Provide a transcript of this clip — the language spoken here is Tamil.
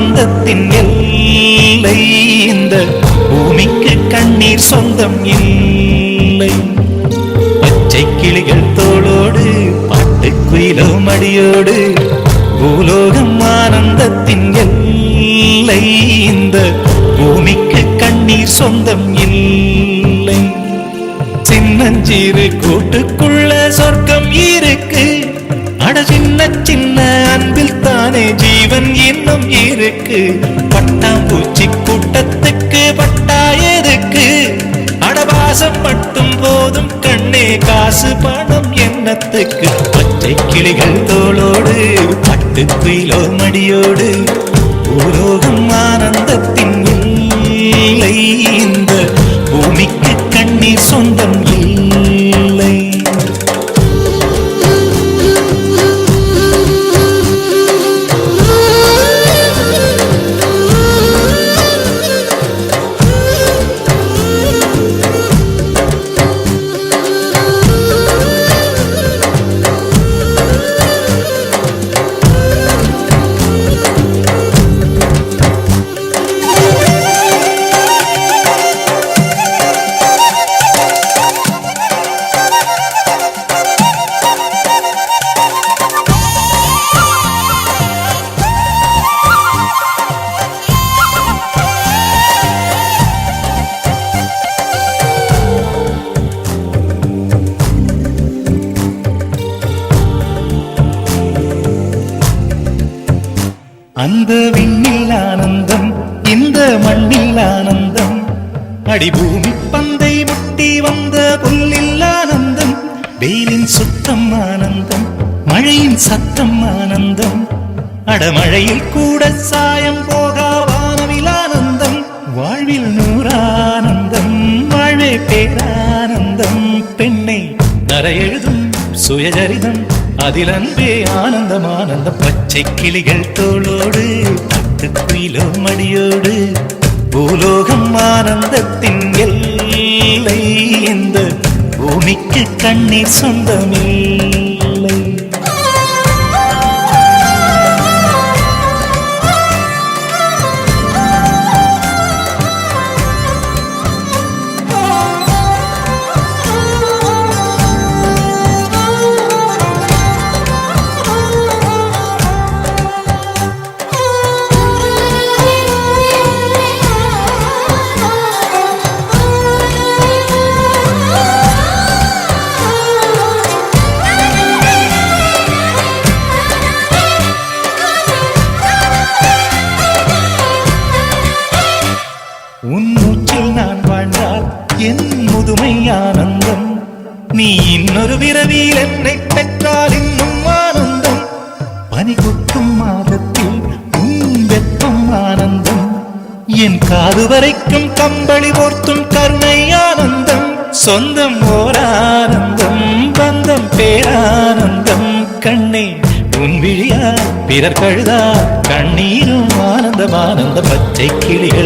ஆனந்தத்தின் எல்லை. இந்த பூமிக்கு கண்ணீர் சொந்தம் இல்லை. பச்சை கிளிகள் தோளோடு பாட்டுக்குயிலோ மடியோடு பூலோகம் ஆனந்தத்தின் எல்லை. இந்த பூமிக்கு கண்ணீர் சொந்தம் இல்லை. சின்னஞ்சிறு கூட்டுக்குள்ள சொர்க்கம் இரு எதுக்கு பட்டாம்பூச்சி கூட்டத்துக்கு பட்டா எதுக்கு? அடவாசம் மட்டும் போதும் கண்ணே காசு பணம் எண்ணத்துக்கு பச்சை கிளிகள் தோளோடு பட்டு குயிலோ மடியோடு பூலோகம் ஆனந்தத்தின் இல்லை இந்த பூமிக்கு கண்ணீர் சொந்தம் அந்த விண்ணில் ஆனந்தம் இந்த மண்ணில் ஆனந்தம். அடிபூமி பந்தை முட்டி வந்த புல்லில் ஆனந்தம் வெயிலின் சுத்தம் ஆனந்தம் மழையின் சத்தம் ஆனந்தம். அடமழையில் கூட சாயம் போகாவானவில் ஆனந்தம் வாழ்வில் நூறானந்தம் வாழ்வே பேரானந்தம். பெண்ணை தர எழுதும் சுயசரிதம் அதில் அன்பே ஆனந்தம் ஆனந்த பச்சை கிளிகள் தோளோடு தட்டுக்குயிலோ மடியோடு பூலோகம் ஆனந்தத்தின் எல்லை இந்த பூமிக்கு கண்ணீர் சொந்தமே நீ இன்னொரு விரவியில் என்னை பெற்றால் இன்னும் ஆனந்தம். பனி கொட்டும் மாதத்தில் உன் வெப்பம் ஆனந்தம். என் காது வரைக்கும் கம்பளி போர்த்தும் கருணை ஆனந்தம். சொந்தம் ஓர் ஆனந்தம் பந்தம் பேரானந்தம் கண்ணே உன் விழியா பிறர் கழுதா கண்ணீரும் ஆனந்தம் ஆனந்த பச்சை கிளிகள்.